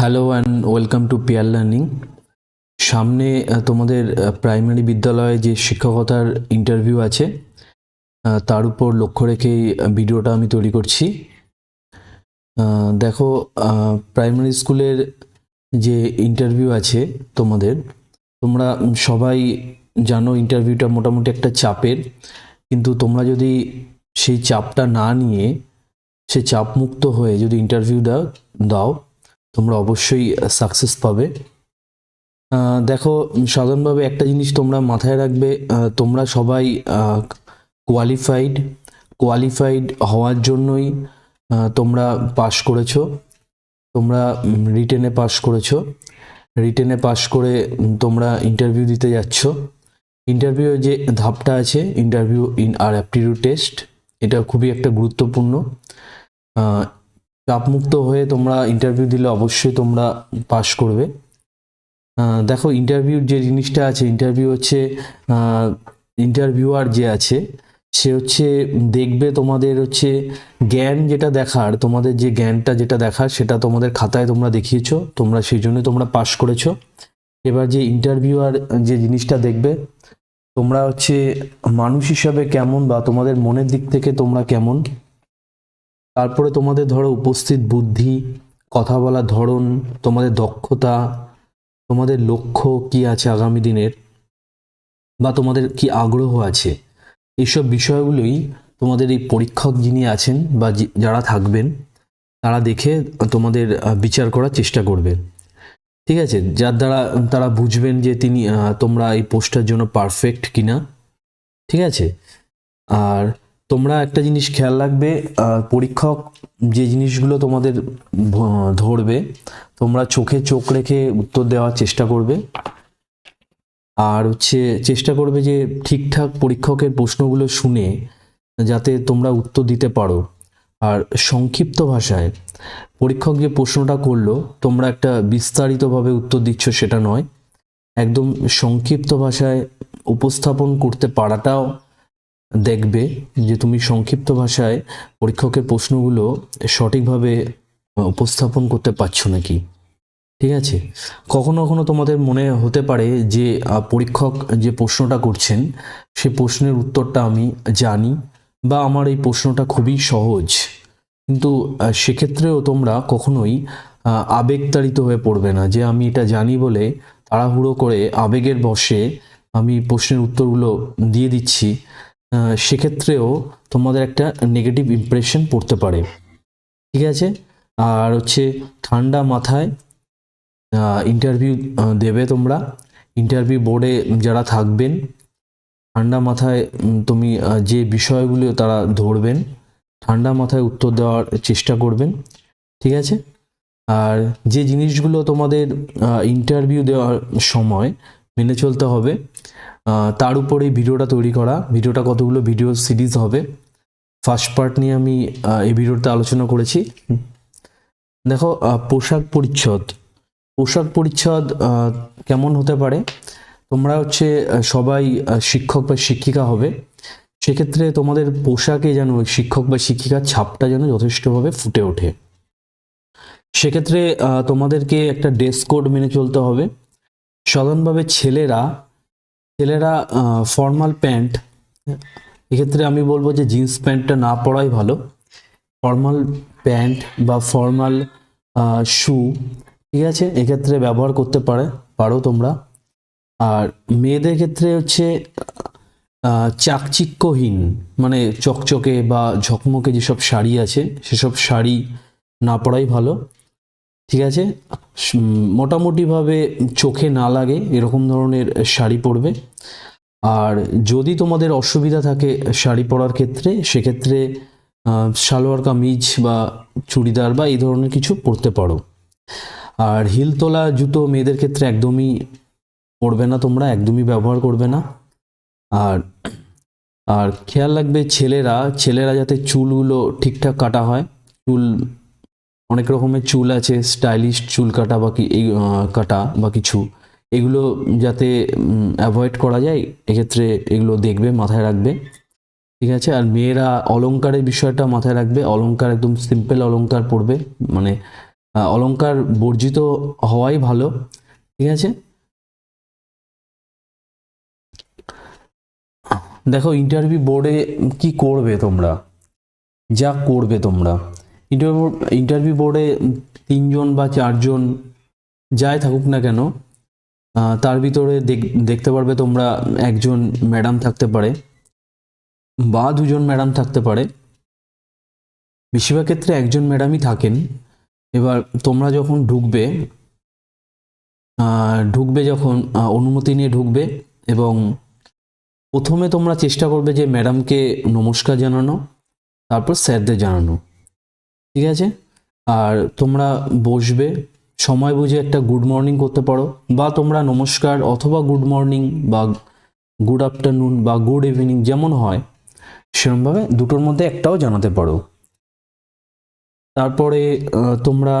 Hello and welcome to peer learning সামনে তোমাদের primary বিদ্যালয়ে যে শিক্ষকতার ইন্টারভিউ আছে তার উপর লক্ষ্য রেখেই ভিডিওটা আমি তৈরি করছি। দেখো প্রাইমারি স্কুলের যে ইন্টারভিউ আছে তোমাদের, তোমরা সবাই জানো ইন্টারভিউটা মোটামুটি একটা চাপের, কিন্তু তোমরা যদি সেই চাপটা না নিয়ে, সে চাপমুক্ত হয়ে যদি ইন্টারভিউ দাও দাও তোমরা অবশ্যই সাকসেস পাবে। দেখো, সাধারণভাবে একটা জিনিস তোমরা মাথায় রাখবে তোমরা সবাই কোয়ালিফাইড কোয়ালিফাইড হওয়ার জন্যই তোমরা পাশ করেছ। তোমরা রিটেনে পাশ করেছ। রিটেনে পাশ করে তোমরা ইন্টারভিউ দিতে যাচ্ছ। ইন্টারভিউ যে ধাপটা আছে ইন্টারভিউ ইন আর অ্যাপটিটিউড টেস্ট এটা খুবই একটা গুরুত্বপূর্ণ। চাপমুক্ত হয়ে তোমরা ইন্টারভিউ দিলে অবশ্যই তোমরা পাশ করবে। দেখো ইন্টারভিউর যে জিনিসটা আছে ইন্টারভিউ হচ্ছে ইন্টারভিউয়ার যে আছে, সে হচ্ছে দেখবে তোমাদের হচ্ছে জ্ঞান যেটা দেখার, তোমাদের যে জ্ঞানটা যেটা দেখার, সেটা তোমাদের খাতায় তোমরা দেখিয়েছো, তোমরা সেই জন্য তোমরা পাশ করেছ। এবার যে ইন্টারভিউয়ার যে জিনিসটা দেখবে, তোমরা হচ্ছে মানুষ হিসাবে কেমন বা তোমাদের মনের দিক থেকে তোমরা কেমন? তারপরে তোমাদের ধরো উপস্থিত বুদ্ধি, কথা বলার ধরন, তোমাদের দক্ষতা, তোমাদের লক্ষ্য কি আছে আগামী দিনের বা তোমাদের কি আগ্রহ আছে? এইসব বিষয়গুলোই তোমাদের এই পরীক্ষক যিনি আছেন বা যারা থাকবেন, তারা দেখে তোমাদের বিচার করার চেষ্টা করবে ঠিক আছে? যার দ্বারা তারা বুঝবেন যে তিনি তোমরা এই পোস্টের জন্য পারফেক্ট কিনা। ঠিক আছে? আর তোমরা একটা জিনিস খেয়াল রাখবে পরীক্ষক যে জিনিসগুলো তোমাদের ধরবে, তোমরা চোখে চোখ রেখে উত্তর দেওয়ার চেষ্টা করবে। আর হচ্ছে চেষ্টা করবে যে ঠিকঠাক পরীক্ষকের প্রশ্নগুলো শুনে যাতে তোমরা উত্তর দিতে পারো। আর সংক্ষিপ্ত ভাষায় পরীক্ষক যে প্রশ্নটা করল, তোমরা একটা বিস্তারিতভাবে উত্তর দিচ্ছ সেটা নয়। একদম সংক্ষিপ্ত ভাষায় উপস্থাপন করতে পারাটাও দেখবে যে তুমি সংক্ষিপ্ত ভাষায় পরীক্ষকের প্রশ্নগুলো সঠিকভাবে উপস্থাপন করতে পারছ নাকি? ঠিক আছে? কখনো কখনো তোমাদের মনে হতে পারে যে পরীক্ষক যে প্রশ্নটা করছেন, সে প্রশ্নের উত্তরটা আমি জানি বা আমার এই প্রশ্নটা খুবই সহজ। কিন্তু সেক্ষেত্রেও তোমরা কখনোই আবেগতাড়িত হয়ে পড়বে না যে, আমি এটা জানি বলে তাড়াহুড়ো করে আবেগের বশে আমি প্রশ্নের উত্তরগুলো দিয়ে দিচ্ছি। সেক্ষেত্রেও তোমাদের একটা নেগেটিভ ইমপ্রেশন পড়তে পারে। ঠিক আছে? আর হচ্ছে ঠান্ডা মাথায় ইন্টারভিউ দেবে তোমরা। ইন্টারভিউ বোর্ডে যারা থাকবেন, ঠান্ডা মাথায় তুমি যে বিষয়গুলো তারা ধরবেন, ঠান্ডা মাথায় উত্তর দেওয়ার চেষ্টা করবেন। ঠিক আছে? আর যে জিনিসগুলো তোমাদের ইন্টারভিউ দেওয়ার সময় মেনে চলতে হবে তার উপরে ভিডিওটা তৈরি করা। ভিডিওটা কতগুলো ভিডিও সিরিজ হবে? ফার্স্ট পার্ট নিয়ে আমি এই ভিডিওতে আলোচনা করেছি। দেখো পোশাক পরিচ্ছদ। পোশাক পরিচ্ছদ কেমন হতে পারে? তোমরা হচ্ছে সবাই শিক্ষক বা শিক্ষিকা হবে। সেক্ষেত্রে তোমাদের পোশাকে যেন শিক্ষক বা শিক্ষিকার ছাপটা যেন যথেষ্টভাবে ফুটে ওঠে। সেক্ষেত্রে তোমাদেরকে একটা ড্রেস কোড মেনে চলতে হবে। সাধারণভাবে ছেলেরা ছেলেরা ফর্মাল প্যান্ট এক্ষেত্রে আমি বলব যে জিন্স প্যান্টটা না পরাই ভালো। ফর্মাল প্যান্ট বা ফর্মাল শু ঠিক আছে? এক্ষেত্রে ব্যবহার করতে পারে, পারো তোমরা। আর মেয়েদের ক্ষেত্রে হচ্ছে চাকচিক্যহীন মানে চকচকে বা ঝকমকে যেসব শাড়ি আছে, সেসব শাড়ি না পরাই ভালো। ঠিক আছে? মোটামুটিভাবে চোখে না লাগে, এরকম ধরনের শাড়ি পরবে। আর যদি তোমাদের অসুবিধা থাকে শাড়ি পরার ক্ষেত্রে, সেক্ষেত্রে সালোয়ার কামিজ বা চুড়িদার বা এই ধরনের কিছু পরতে পারো। আর হিল তোলা জুতো মেয়েদের ক্ষেত্রে একদমই পরবে না তোমরা, একদমই ব্যবহার করবে না। আর আর খেয়াল রাখবে ছেলেরা ছেলেরা যাতে চুলগুলো ঠিকঠাক কাটা হয়, চুল অনেক রকমের চুল আছে স্টাইলিশ চুল কাটা বা কি এই কাটা বা কিছু। এগুলো যাতে অ্যাভয়েড করা যায় এক্ষেত্রে এগুলো দেখবে মাথায় রাখবে। ঠিক আছে? আর মেয়েরা অলংকারের বিষয়টা মাথায় রাখবে। অলংকার একদম সিম্পল অলংকার পড়বে মানে আহ, অলংকার বর্জিত হওয়াই ভালো। ঠিক আছে? দেখো ইন্টারভিউ বোর্ডে কি করবে তোমরা? যা করবে তোমরা। ইন্টারভিউ ইন্টারভিউ বোর্ডে তিনজন বা চারজন যাই থাকুক না কেন তার ভিতরে দেখতে পারবে তোমরা একজন ম্যাডাম থাকতে পারে বা দুজন ম্যাডাম থাকতে পারে। বেশিরভাগ ক্ষেত্রে একজন ম্যাডামই থাকেন। এবার তোমরা যখন ঢুকবে ঢুকবে যখন অনুমতি নিয়ে ঢুকবে এবং প্রথমে তোমরা চেষ্টা করবে যে ম্যাডামকে নমস্কার জানানো, তারপর স্যারদের জানানো। ঠিক আছে? আর তোমরা বসবে, সময় বুঝে একটা গুড মর্নিং করতে পারো, বা তোমরা নমস্কার অথবা গুড মর্নিং বা গুড আফটারনুন বা গুড ইভিনিং যেমন হয় সেরকমভাবে দুটোর মধ্যে একটাও জানাতে পারো। তারপরে তোমরা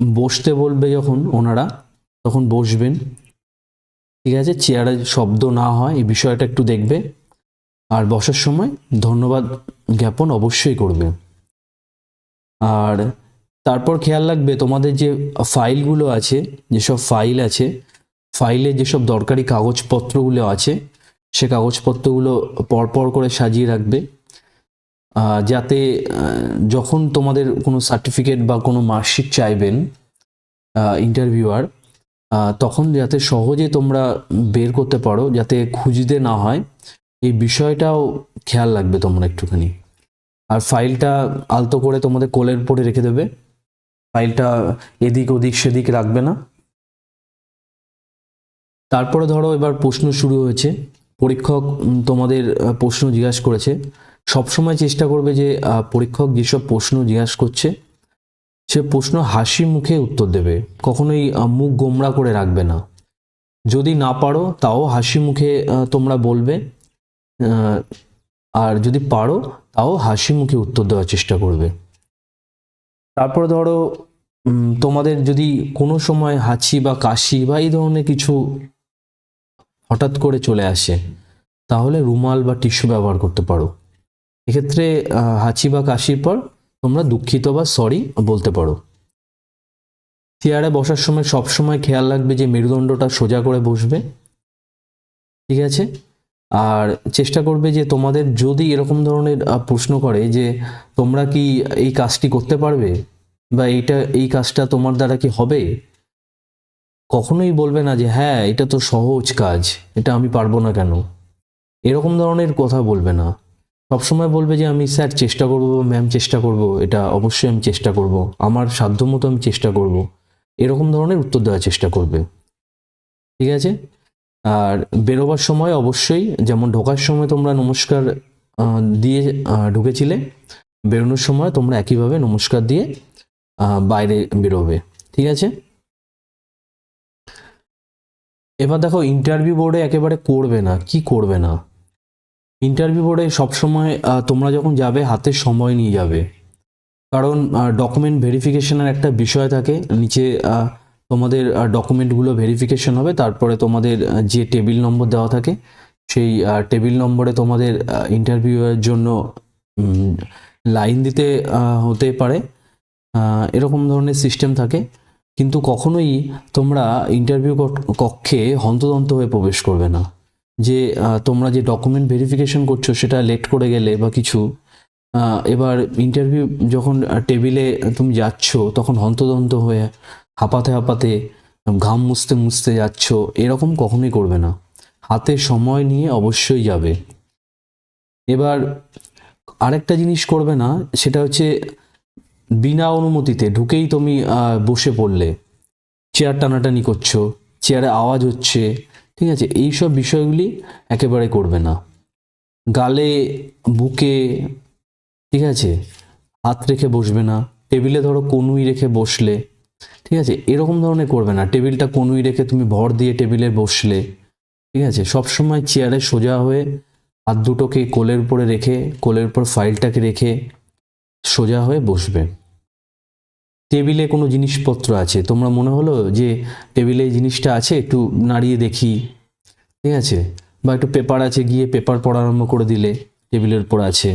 বসতে বলবে যখন ওনারা, তখন বসবেন। ঠিক আছে? চেয়ারে শব্দ না হয়, এই বিষয়টা একটু দেখবে। আর বসার সময় ধন্যবাদ জ্ঞাপন অবশ্যই করবে। আর তারপর খেয়াল রাখবে তোমাদের যে ফাইলগুলো আছে, যেসব ফাইল আছে, ফাইলে যেসব দরকারি কাগজপত্রগুলো আছে, সে কাগজপত্রগুলো পরপর করে সাজিয়ে রাখবে। যাতে যখন তোমাদের কোনো সার্টিফিকেট বা কোনো মার্কশিট চাইবেন ইন্টারভিউয়ার তখন যাতে সহজে তোমরা বের করতে পারো, যাতে খুঁজতে না হয়, এই বিষয়টাও খেয়াল রাখবে তোমরা একটুখানি। ফাইলটা আলতো করে তোমাদের কোলের উপরে রেখে দেবে। ফাইলটা এদিক ওদিক সেদিক রাখবে না। তারপরে ধরো এবার প্রশ্ন শুরু হয়েছে। পরীক্ষক তোমাদের প্রশ্ন জিজ্ঞাসা করেছে। সবসময় চেষ্টা করবে যে পরীক্ষক যেসব প্রশ্ন জিজ্ঞাসা করছে, সে প্রশ্ন হাসি মুখে উত্তর দেবে। কখনোই মুখ গোমড়া করে রাখবে না। যদি না পারো, তাও হাসি মুখে তোমরা বলবে আর যদি পারো, তাও হাসি মুখে উত্তর দেওয়ার চেষ্টা করবে। তারপর ধরো তোমাদের যদি কোনো সময় হাঁচি বা কাশি বা এই ধরনের কিছু হঠাৎ করে চলে আসে, তাহলে রুমাল বা টিস্যু ব্যবহার করতে পারো। এক্ষেত্রে হাঁচি বা কাশির পর তোমরা দুঃখিত বা সরি বলতে পারো। চেয়ারে বসার সময় সব সময় খেয়াল রাখবে যে মেরুদণ্ডটা সোজা করে বসবে। ঠিক আছে? আর চেষ্টা করবে যে তোমাদের যদি এরকম ধরনের প্রশ্ন করে যে তোমরা কি এই কাজটি করতে পারবে? বা এইটা, এই কাজটা তোমার দ্বারা কি হবে? কখনোই বলবে না যে হ্যাঁ এটা তো সহজ কাজ, এটা আমি পারব না কেন? এরকম ধরনের কথা বলবে না। সবসময় বলবে যে, আমি স্যার চেষ্টা করব, ম্যাম চেষ্টা করব, এটা অবশ্যই আমি চেষ্টা করব, আমার সাধ্যমতো আমি চেষ্টা করব। এরকম ধরনের উত্তর দেওয়ার চেষ্টা করবে। ঠিক আছে? আর বেরোবার সময় অবশ্যই, যেমন ঢোকার সময় তোমরা নমস্কার দিয়ে ঢুকেছিলে, বেরোনোর সময় তোমরা একইভাবে নমস্কার দিয়ে বাইরে বেরোবে, ঠিক আছে? এবার দেখো ইন্টারভিউ বোর্ডে একেবারে করবে না, কি করবে না? ইন্টারভিউ বোর্ডে সবসময় তোমরা যখন যাবে, হাতে সময় নিয়ে যাবে। কারণ ডকুমেন্ট ভেরিফিকেশনের একটা বিষয় থাকে, নিচে তোমাদের ডকুমেন্টগুলো ভেরিফিকেশন হবে, তারপরে তোমাদের যে টেবিল নম্বর দেওয়া থাকে, সেই টেবিল নম্বরে তোমাদের ইন্টারভিউয়ের জন্য লাইন দিতে হতে পারে। এরকম ধরনের সিস্টেম থাকে। কিন্তু কখনোই তোমরা ইন্টারভিউ কক্ষে হন্তদন্ত হয়ে প্রবেশ করবে না। যে তোমরা যে ডকুমেন্ট ভেরিফিকেশন করছ, সেটা লেট করে গেলে বা কিছু এবার ইন্টারভিউ যখন টেবিলে তুমি যাচ্ছ, তখন হন্তদন্ত হয়ে হাঁপাতে হাঁপাতে ঘাম মুছতে মুছতে যাচ্ছ, এরকম কখনোই করবে না। হাতে সময় নিয়ে অবশ্যই যাবে। এবার আরেকটা জিনিস করবে না, সেটা হচ্ছে বিনা অনুমতিতে, ঢুকেই তুমি বসে পড়লে। চেয়ার টানাটানি করছ, চেয়ারে আওয়াজ হচ্ছে, ঠিক আছে? এইসব বিষয়গুলি একেবারে করবে না। গালে, বুকে, ঠিক আছে? হাত রেখে বসবে না। টেবিলে ধরো কনুই রেখে বসলে ঠিক আছে? এরকম ধরনের করবে না। টেবিলটা কনুই রেখে তুমি ভর দিয়ে টেবিলে বসলে, ঠিক আছে? সবসময় চেয়ারে সোজা হয়ে হাত দুটোকে কোলের উপরে রেখে, কোলের উপর ফাইলটাকে রেখে সোজা হয়ে বসবে। টেবিলে কোনো জিনিসপত্র আছে? তোমরা মনে হলো যে টেবিলে জিনিসটা আছে? একটু নাড়িয়ে দেখি, ঠিক আছে? বা একটু পেপার আছে, গিয়ে পেপার পড়া আরম্ভ করে দিলে টেবিলের উপর আছে।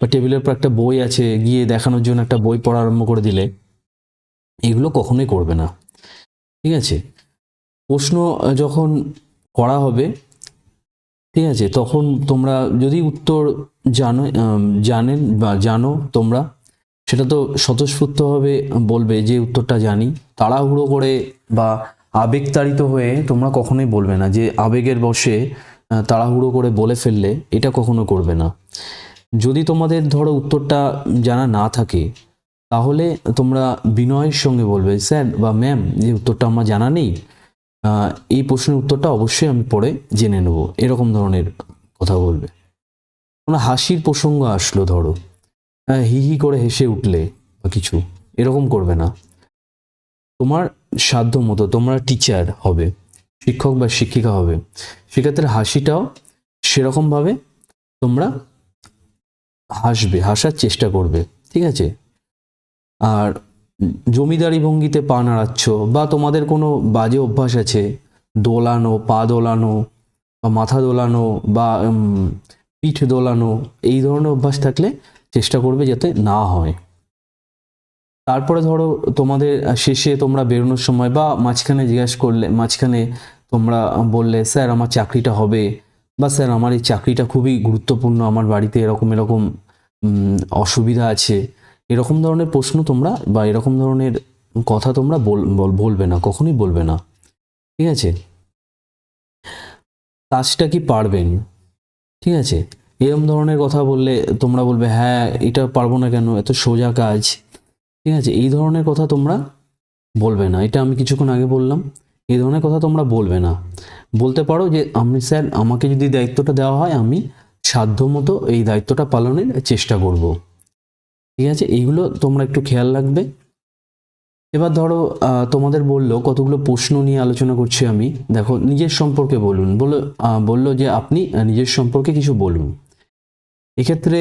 বা টেবিলের উপর একটা বই আছে, গিয়ে দেখানোর জন্য একটা বই পড়া আরম্ভ করে দিলে। এগুলো কখনোই করবে না। ঠিক আছে? প্রশ্ন যখন করা হবে ঠিক আছে তখন তোমরা যদি উত্তর জানো জানেন বা জানো তোমরা সেটা তো স্বতঃস্ফূর্তভাবে বলবে যে উত্তরটা জানি। তাড়াহুড়ো করে বা আবেগতাড়িত হয়ে তোমরা কখনোই বলবে না যে আবেগের আহ, তাড়াহুড়ো করে বলে ফেললে এটা কখনো করবে না। যদি তোমাদের ধরো উত্তরটা জানা না থাকে তাহলে তোমরা বিনয়ের সঙ্গে বলবে স্যার বা ম্যাম যে উত্তরটা আমার জানা নেই এই প্রশ্নের উত্তরটা অবশ্যই আমি পরে জেনে নেব। এরকম ধরনের কথা বলবে। কোনো হাসির প্রসঙ্গ আসলো ধরো। হ্যাঁ, হি হি করে হেসে উঠলে বা কিছু। এরকম করবে না। তোমার সাধ্য মতো তোমরা টিচার হবে শিক্ষক বা শিক্ষিকা হবে সেক্ষেত্রে হাসিটাও সেরকমভাবে তোমরা হাসবে হাসার চেষ্টা করবে ঠিক আছে? আর জমিদারি ভঙ্গিতে পা নাড়াচ্ছ বা তোমাদের কোনো বাজে অভ্যাস আছে? দোলানো, পা দোলানো বা মাথা দোলানো বা পিঠ দোলানো, এই ধরনের অভ্যাস থাকলে চেষ্টা করবে যাতে না হয়। তারপরে ধরো তোমাদের শেষে তোমরা বেরোনোর সময় বা মাঝখানে জিজ্ঞাসা করলে, মাঝখানে তোমরা বললে, স্যার, আমার চাকরিটা হবে। বা, স্যার, আমার এই চাকরিটা খুবই গুরুত্বপূর্ণ, আমার বাড়িতে এরকম এরকম অসুবিধা আছে। এরকম ধরনের প্রশ্ন তোমরা বা এরকম ধরনের কথা তোমরা বল- বল- বলবে না, কখনোই বলবে না। ঠিক আছে? কাজটা কি পারবেন? ঠিক আছে? এরকম ধরনের কথা বললে তোমরা বলবে হ্যাঁ এটা পারব না কেন? এত সোজা কাজ। ঠিক আছে? এই ধরনের কথা তোমরা বলবে না। এটা আমি কিছুক্ষণ আগে বললাম। এই ধরনের কথা তোমরা বলবে না। বলতে পারো যে, আমি স্যার, আমাকে যদি দায়িত্বটা দেওয়া হয়, আমি সাধ্যমতো এই দায়িত্বটা পালনের চেষ্টা করব। ঠিক আছে? এইগুলো তোমরা একটু খেয়াল রাখবে। এবার ধরো তোমাদের বলল, কতগুলো প্রশ্ন নিয়ে আলোচনা করছি আমি। দেখো, নিজের সম্পর্কে বলুন। বলো বলল যে আপনি নিজের সম্পর্কে কিছু বলুন। এক্ষেত্রে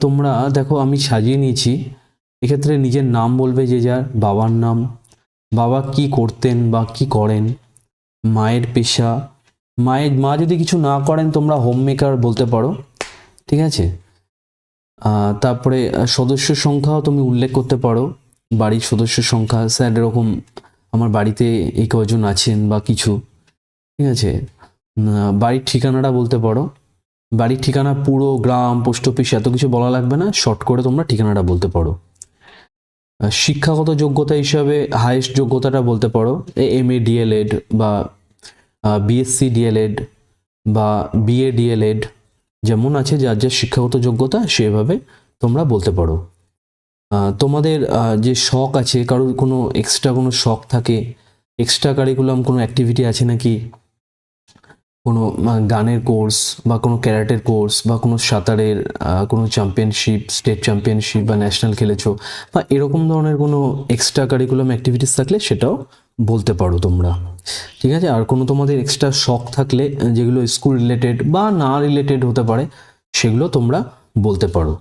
তোমরা, দেখো, আমি সাজিয়ে নিয়েছি। এক্ষেত্রে নিজের নাম বলবে যে যার, বাবার নাম, বাবা কি করতেন বা কি করেন, মায়ের পেশা, মায়ের, মা যদি কিছু না করেন, তোমরা হোম মেকার বলতে পারো। ঠিক আছে? তারপরে সদস্য সংখ্যাও তুমি উল্লেখ করতে পারো। বাড়ির সদস্য সংখ্যা, স্যার, এরকম আমার বাড়িতে এই কজন আছেন বা কিছু। ঠিক আছে? বাড়ির ঠিকানাটা বলতে পারো। বাড়ির ঠিকানা পুরো গ্রাম, পোস্ট অফিস, এত কিছু বলা লাগবে না। শর্ট করে তোমরা ঠিকানাটা বলতে পারো। শিক্ষাগত যোগ্যতা হিসাবে হাইয়েস্ট যোগ্যতাটা বলতে পারো। এম এ ডিএলএড বা বিএসসি ডিএলএড বা বিএ ডিএলএড যেমন আছে যার যার শিক্ষাগত যোগ্যতা সেভাবে তোমরা বলতে পারো। তোমাদের যে শখ আছে, কারোর কোনো এক্সট্রা কোনো শখ থাকে? এক্সট্রা কারিকুলাম কোনো অ্যাক্টিভিটি আছে নাকি? কোনো গানের কোর্স বা কোনো ক্যারাটের কোর্স বা কোনো সাঁতারের কোনো চ্যাম্পিয়নশিপ স্টেট চ্যাম্পিয়নশিপ বা ন্যাশনাল খেলেছো বা এরকম ধরনের কোনো এক্সট্রা কারিকুলাম অ্যাক্টিভিটিস থাকলে সেটাও বলতে পারো তোমরা। ঠিক আছে? আর কোনো তোমাদের এক্সট্রা শখ থাকলে, যেগুলো স্কুল রিলেটেড বা না রিলেটেড হতে পারে, সেগুলো তোমরা বলতে পারো।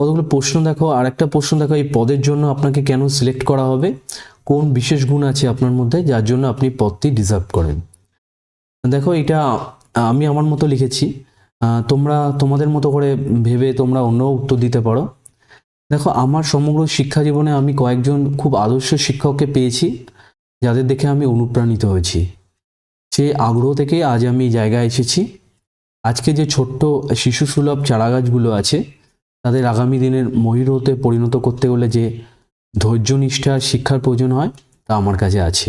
কতগুলো প্রশ্ন দেখো, আর একটা প্রশ্ন দেখো, এই পদের জন্য আপনাকে কেন সিলেক্ট করা হবে? কোন বিশেষ গুণ আছে আপনার মধ্যে, যার জন্য আপনি পদটি ডিজার্ভ করেন? দেখো, এটা আমি আমার মতো লিখেছি। তোমরা তোমাদের মতো করে ভেবে তোমরা অন্য উত্তর দিতে পারো। দেখো, আমার সমগ্র শিক্ষা জীবনে আমি কয়েকজন খুব আদর্শ শিক্ষককে পেয়েছি, যাদের দেখে আমি অনুপ্রাণিত হয়েছি। সেই আগ্রহ থেকে আজ আমি জায়গায় এসেছি। আজকে যে ছোট্ট শিশু সুলভ চারাগাছগুলো আছে, তাদের আগামী দিনের মহিরতে পরিণত করতে হলে যে ধৈর্য নিষ্ঠার শিক্ষার প্রয়োজন হয়, তা আমার কাছে আছে।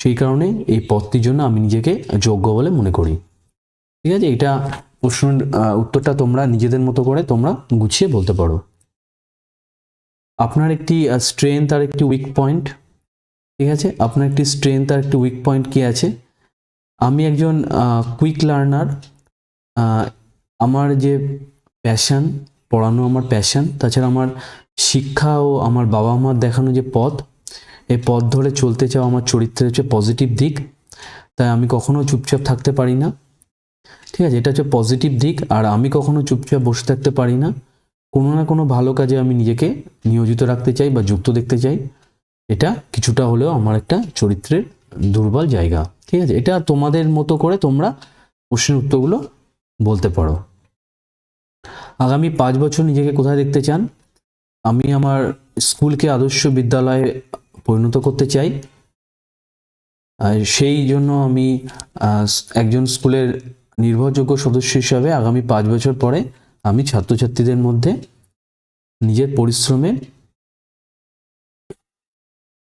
সেই কারণে এই পদটির জন্য আমি নিজেকে যোগ্য বলে মনে করি। ঠিক আছে? এটা প্রশ্ন উত্তরটা তোমরা নিজেদের মতো করে তোমরা গুছিয়ে বলতে পারো। আপনার একটি স্ট্রেংথ আর একটি উইক পয়েন্ট ঠিক আছে? আপনার একটি স্ট্রেংথ আর একটি উইক পয়েন্ট কি আছে? আমি একজন কুইক লার্নার আমার যে প্যাশান পড়ানো আমার প্যাশান তাছাড়া আমার শিক্ষা ও আমার বাবা মার দেখানো যে পথ এই পথ ধরে চলতে চাও আমার চরিত্রের হচ্ছে পজিটিভ দিক। তাই আমি কখনো চুপচাপ থাকতে পারি না। ঠিক আছে, এটা হচ্ছে পজিটিভ দিক আর আমি কখনো চুপচাপ বসে থাকতে পারি না। কোনো না কোনো ভালো কাজে আমি নিজেকে নিয়োজিত রাখতে চাই বা যুক্ত দেখতে চাই। এটা কিছুটা হলেও আমার একটা চরিত্রের দুর্বল জায়গা। ঠিক আছে, এটা তোমাদের মতো করে তোমরা প্রশ্নের উত্তরগুলো বলতে পারো। আগামী পাঁচ বছর নিজেকে কোথায় দেখতে চান? আমি আমার স্কুলকে আদর্শ বিদ্যালয়ে পরিণত করতে চাই। সেই জন্য আমি একজন স্কুলের নির্ভরযোগ্য সদস্য হিসাবে আগামী পাঁচ বছর পরে আমি ছাত্রছাত্রীদের মধ্যে নিজের পরিশ্রমে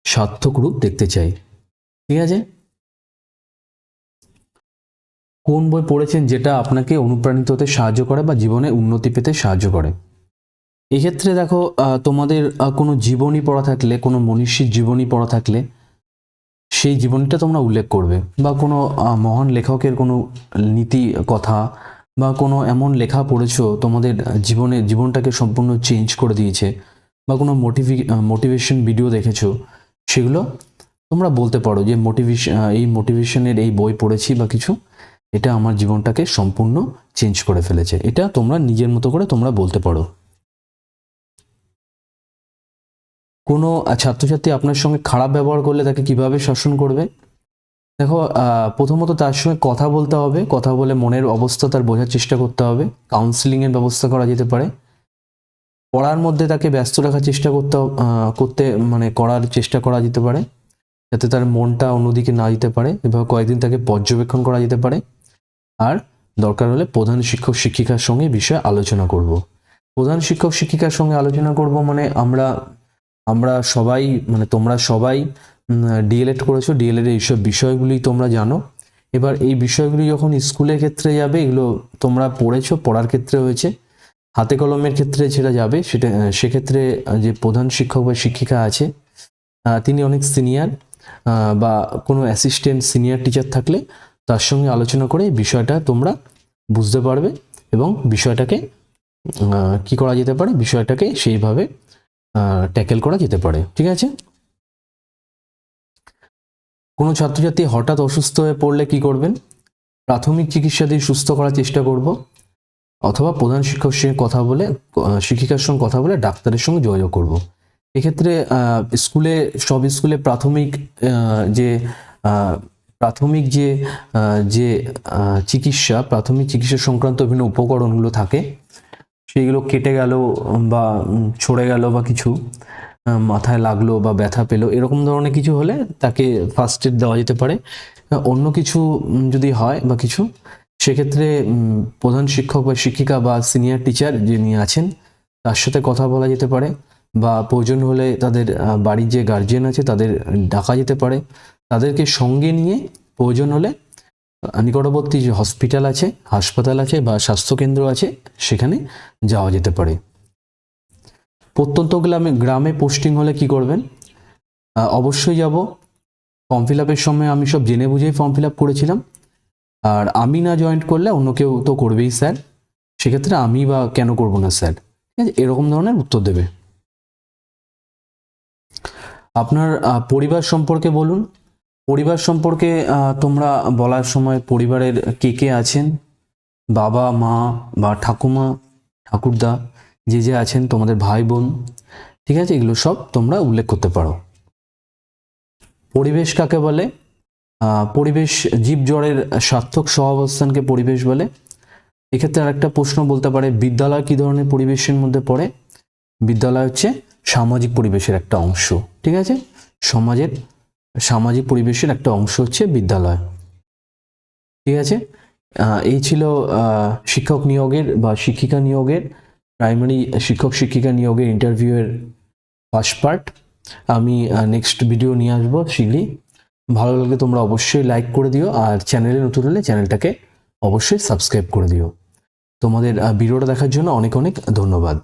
সার্থক রূপ দেখতে চাই। ঠিক আছে? কোন বই পড়েছেন যেটা আপনাকে অনুপ্রাণিত হতে সাহায্য করে বা জীবনে উন্নতি পেতে সাহায্য করে? এক্ষেত্রে দেখো তোমাদের কোনো জীবনী পড়া থাকলে, কোনো মনীষীর জীবনী পড়া থাকলে, সেই জীবনীটা তোমরা উল্লেখ করবে। বা কোনো মহান লেখকের কোনো নীতি, কথা, বা কোনো এমন লেখা পড়েছো, তোমাদের জীবনে, জীবনটাকে সম্পূর্ণ চেঞ্জ করে দিয়েছে, বা কোনো মোটিভি মোটিভেশন ভিডিও দেখেছ, সেগুলো তোমরা বলতে পারো যে মোটিভেশন এই মোটিভেশনের এই বই পড়েছি বা কিছু, এটা আমার জীবনটাকে সম্পূর্ণ চেঞ্জ করে ফেলেছে। এটা তোমরা নিজের মতো করে তোমরা বলতে পারো। কোনো ছাত্রছাত্রী আপনার সঙ্গে খারাপ ব্যবহার করলে তাকে কীভাবে শাসন করবে? দেখো প্রথমত তার সঙ্গে কথা বলতে হবে, কথা বলে মনের অবস্থা তার বোঝার চেষ্টা করতে হবে কাউন্সিলিংয়ের ব্যবস্থা করা যেতে পারে। পড়ার মধ্যে তাকে ব্যস্ত রাখার চেষ্টা করতে করতে মানে করার চেষ্টা করা যেতে পারে, যাতে তার মনটা অন্যদিকে না যেতে পারে, এভাবে কয়েকদিন তাকে পর্যবেক্ষণ করা যেতে পারে। আর দরকার হলে প্রধান শিক্ষক শিক্ষিকার সঙ্গে বিষয়ে আলোচনা করব। প্রধান শিক্ষক শিক্ষিকার সঙ্গে আলোচনা করব মানে আমরা আমরা সবাই মানে তোমরা সবাই ডিএলএড করেছ। ডিএলএড এইসব বিষয়গুলি তোমরা জানো। এবার এই বিষয়গুলি যখন স্কুলের ক্ষেত্রে যাবে, এগুলো তোমরা পড়েছো, পড়ার ক্ষেত্রে হয়েছে। হাতে কলমের ক্ষেত্রে যেটা যাবে, সেটা, সেক্ষেত্রে যে প্রধান শিক্ষক বা শিক্ষিকা আছে তিনি অনেক সিনিয়র বা কোনো অ্যাসিস্ট্যান্ট সিনিয়র টিচার থাকলে তার সঙ্গে আলোচনা করে বিষয়টা তোমরা বুঝতে পারবে এবং বিষয়টাকে কি করা যেতে পারে? বিষয়টাকে সেইভাবে ট্যাকেল করা যেতে পারে, ঠিক আছে? কোনো ছাত্রছাত্রী হঠাৎ অসুস্থ হয়ে পড়লে কি করবেন? প্রাথমিক চিকিৎসা দিয়ে সুস্থ করার চেষ্টা করব, অথবা প্রধান শিক্ষকের সঙ্গে কথা বলে শিক্ষিকার সঙ্গে কথা বলে ডাক্তারের সঙ্গে যোগাযোগ করব। এক্ষেত্রে স্কুলে, সব স্কুলে প্রাথমিক যে প্রাথমিক যে যে চিকিৎসা, প্রাথমিক চিকিৎসা সংক্রান্ত বিভিন্ন উপকরণগুলো থাকে সেইগুলো কেটে গেল বা ছড়ে গেল বা কিছু মাথায় লাগল বা ব্যথা পেল, এরকম ধরনের কিছু হলে তাকে ফার্স্ট এড দেওয়া যেতে পারে। অন্য কিছু যদি হয় বা কিছু, সেক্ষেত্রে প্রধান শিক্ষক বা শিক্ষিকা বা সিনিয়র টিচার যিনি আছেন, তার সাথে কথা বলা যেতে পারে বা প্রয়োজন হলে তাদের বাড়ির যে গার্জিয়ান আছে তাদের ডাকা যেতে পারে। তাদেরকে সঙ্গে নিয়ে প্রয়োজন হলে নিকটবর্তী যে হসপিটাল আছে, হাসপাতাল আছে বা স্বাস্থ্যকেন্দ্র আছে, সেখানে যাওয়া যেতে পারে। প্রত্যন্ত গ্রামে গ্রামে পোস্টিং হলে কি করবেন? অবশ্যই যাব। ফর্ম ফিল আপের সময় আমি সব জেনে বুঝেই ফর্ম ফিল আপ করেছিলাম। আর আমি না জয়েন্ট করলে অন্য কেউ তো করবেই স্যার। সেক্ষেত্রে আমি বা কেন করব না স্যার? ঠিক আছে, এরকম ধরনের উত্তর দেবে। আপনার পরিবার সম্পর্কে বলুন। পরিবার সম্পর্কে তোমরা বলার সময় পরিবারের কে কে আছেন? বাবা, মা বা ঠাকুমা, ঠাকুরদা, যে যে আছেন, তোমাদের ভাই, বোন, ঠিক আছে? এগুলো সব তোমরা উল্লেখ করতে পারো। পরিবেশ কাকে বলে? পরিবেশ জীব জড়ের সার্থক সহাবস্থানকে পরিবেশ বলে। এক্ষেত্রে আরেকটা প্রশ্ন বলতে পারে, বিদ্যালয় কি ধরনের পরিবেশের মধ্যে পড়ে? বিদ্যালয় হচ্ছে সামাজিক পরিবেশের একটা অংশ, ঠিক আছে? সমাজের সামাজিক পরিবেশের একটা অংশ হচ্ছে বিদ্যালয়। ঠিক আছে? এই ছিল শিক্ষক নিয়োগের বা শিক্ষিকা নিয়োগের প্রাইমারি শিক্ষক শিক্ষিকা নিয়োগের ইন্টারভিউয়ের ফার্স্ট পার্ট আমি নেক্সট ভিডিও নিয়ে আসব শীঘ্রই ভালো লাগলে তোমরা অবশ্যই লাইক করে দিও আর চ্যানেলে নতুন হলে চ্যানেলটাকে অবশ্যই সাবস্ক্রাইব করে দিও। তোমাদের ভিডিওটা দেখার জন্য অনেক অনেক ধন্যবাদ।